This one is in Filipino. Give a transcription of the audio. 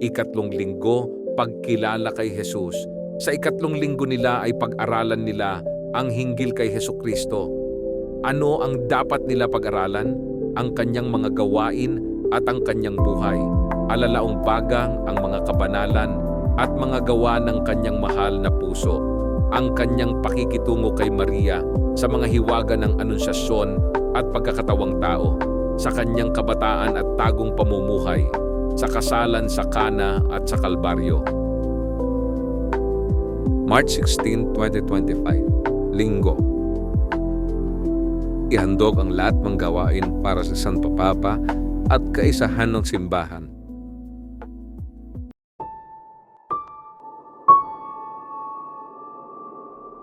ikatlong linggo, pagkilala kay Jesus. Sa ikatlong linggo nila ay pag-aralan nila ang hinggil kay Heso Kristo. Ano ang dapat nila pag-aralan? Ang kanyang mga gawain at ang kanyang buhay. Alalaong bagang ang mga kabanalan at mga gawa ng kanyang mahal na puso. Ang kanyang pakikitungo kay Maria sa mga hiwaga ng anunsasyon at pagkakatawang tao, sa kanyang kabataan at tagong pamumuhay, sa kasalan sa Kana at sa Kalbaryo. March 16, 2025, Linggo. Ihandog ang lahat ng gawain para sa San Papa at kaisahan ng simbahan